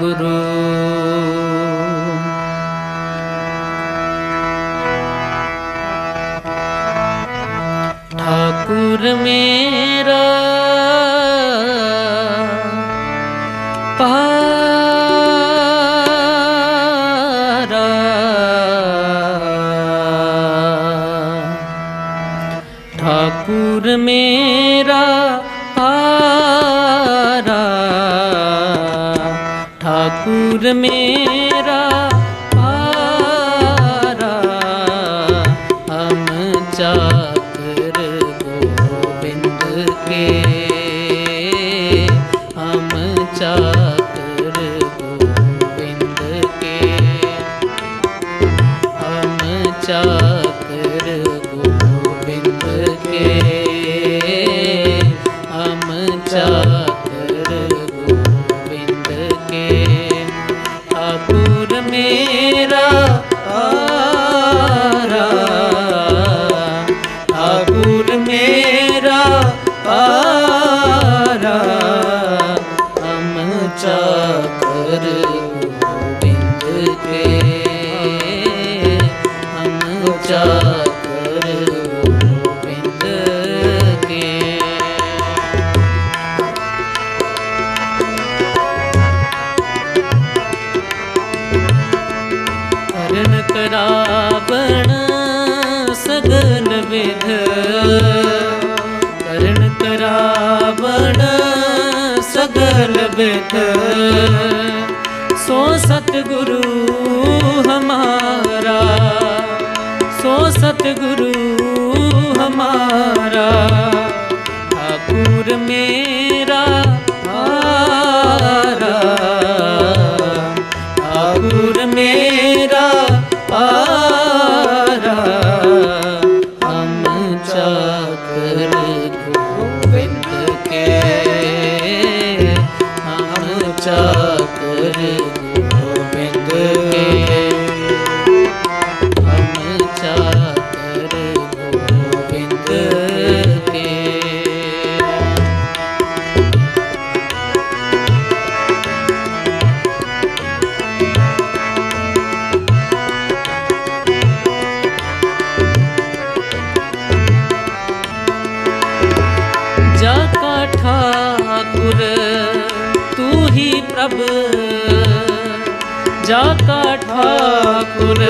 ਗੁਰੂ। ਠਾਕੁਰ ਮੇਰਾ ਪਾਰਾ। ਠਾਕੁਰ ਮੇਰਾ ਠਾਕੁਰ ਮੇਰਾ ਪਾਰਾ ਹਮ ਚਾਕਰ ਗੋਬਿੰਦ ਕੇ ਕਰਨ ਕਰਾਵਣ ਸਗਲ ਵਿਧ। ਕਰਨ ਕਰਾਵਣ ਸਗਲ ਵਿਧ। ਸੋ ਸਤਿਗੁਰੂ ਹਮਾਰਾ, ਸੋ ਸਤਿਗੁਰੂ ਹਮਾਰਾ। ਠਾਕੁਰ ਮੇਰਾ ਚਾਕਰ ਗੋਬਿੰਦ ਕੇ ਹਮ ਚਾਕਰ ਹੀ ਪ੍ਰਭ ਜਾ ਕਾ ਠਾਕੁਰ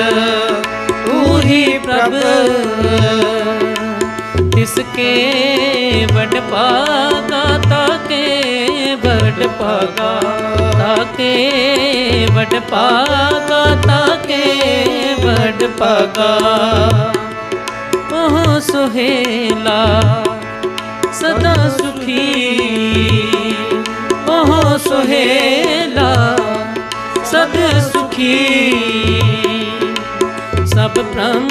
ਤੂ ਹੀ ਪ੍ਰਭ ਤਿਸਕੇ ਵਡ ਪਾਗਾ ਤਾਕੇ ਵਡ ਪਾਗਾ ਤਾਕੇ ਵਡ ਪਾਗਾ ਤਾਕੇ ਵਡ ਪਾਗਾ ਉਹ ਸੁਹੇਲਾ ਸਦਾ ਸੁਖੀ ਉਹ ਸੁਹੇਲਾ ਸਦ ਸੁਖੀ। ਸਭ ਭ੍ਰਮ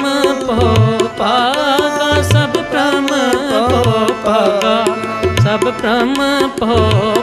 ਪੋ ਪਾਗਾ ਸਭ ਭ੍ਰਮ ਪੋ ਪਾਗਾ ਸਭ ਭ੍ਰਮ ਪੋ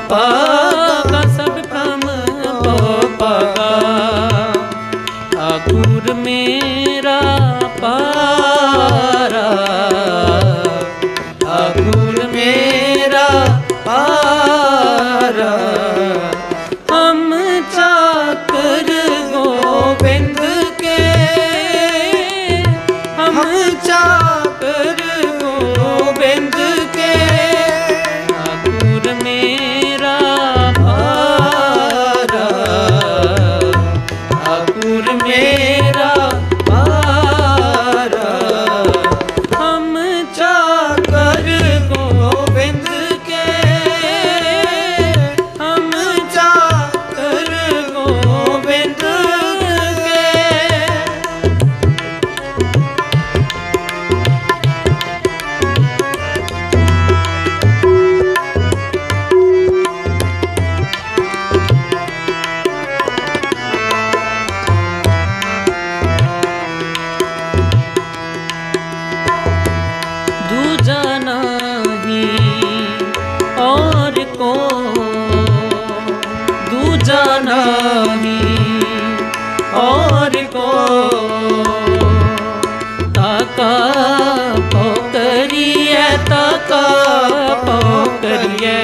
ਤਾਪੋ ਕਰੀਏ ਤਾਪੋ ਕਰੀਏ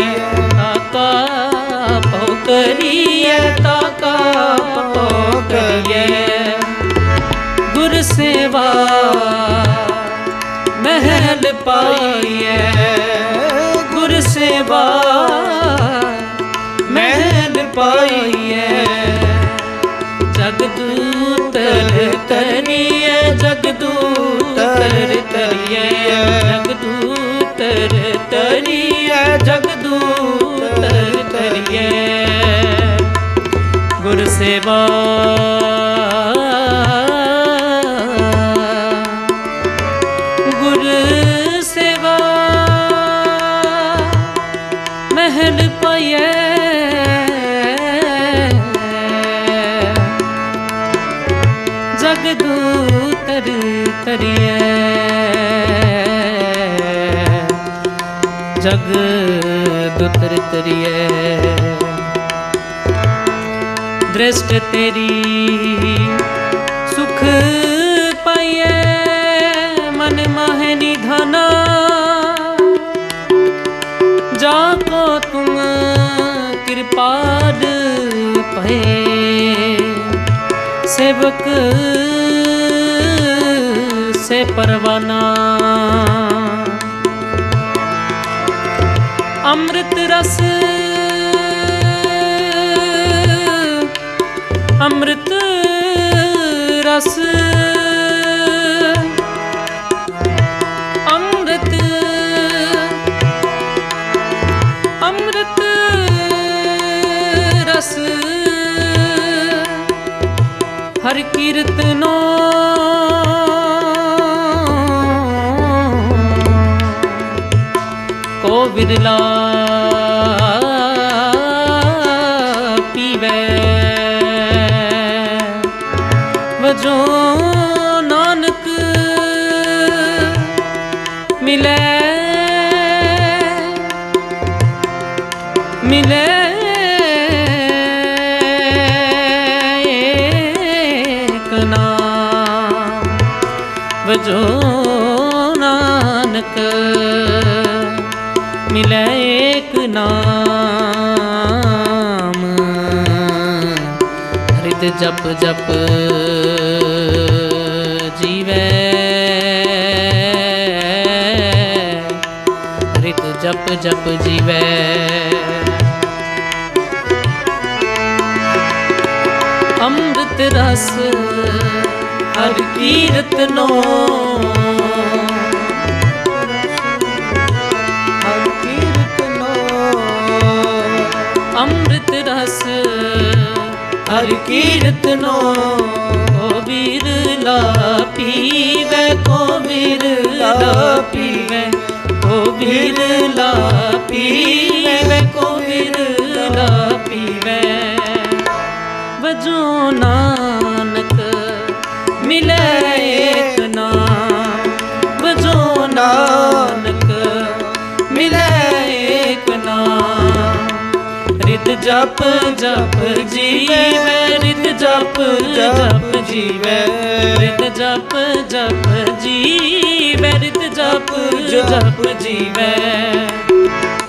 ਤਾਪੋ ਕਰੀਏ ਤਾਪੋ ਗੁਰ ਸੇਵਾ ਮਹਿਲ ਪਾਈਏ। ਤਰੀਏ ਜਗਦੂਤਰ ਤਰੀਏ ਜਗਦੂਤਰ ਤਰੀਏ ਗੁਰ ਸੇਵਾ ਜਗਦੂਤਰ ਤਰੀਏ ਜਗਦੂਤਰ ਤਰੀਏ ਦ੍ਰਿਸ਼ਟ ਤੇਰੀ ਸੇਵਕ ਸੇ ਪਰਵਾਨਾ। ਅੰਮ੍ਰਿਤ ਰਸ ਅੰਮ੍ਰਿਤ ਰਸ। ਹਰ ਕੀਰਤਨੋ ਕੋ ਵਿਰਲਾ ਪੀਵੇ। ਵਜੋ ਨਾਨਕ ਮਿਲੇ। ਮਿਲੇ। ਜੋ ਨਾਨਕ, ਮਿਲੇ ਏਕ ਨਾਮ। ਹਰਿਤ ਜਪ ਜਪ ਜੀਵੇ। ਹਰਿਤ ਜਪ ਜਪ ਜੀਵੇ। ਅੰਮ੍ਰਿਤ ਰਸ ਹਰ ਕੀਰਤਨੋ ਹਰ ਕੀਰਤਨੋ ਅੰਮ੍ਰਿਤ ਰਸ ਹਰ ਕੀਰਤਨੋ ਕੋ ਬਿਰਲਾ ਪੀਵੇ ਕੋ ਬਿਰਲਾ ਪੀਵੇ। ਕੋ ਬਿਰਲਾ ਪੀਵੇ ਜਪ ਜਪ ਜੀਵੇ, ਰਿਤ ਜਪ ਜਪ ਜੀਵੇ। ਰਿਤ ਜਪ ਜਪ ਜੀਵੇ, ਰਿਤ ਜਪ ਜਪ ਜੀਵੇ।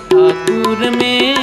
ਠਾਕੁਰ ਮੇ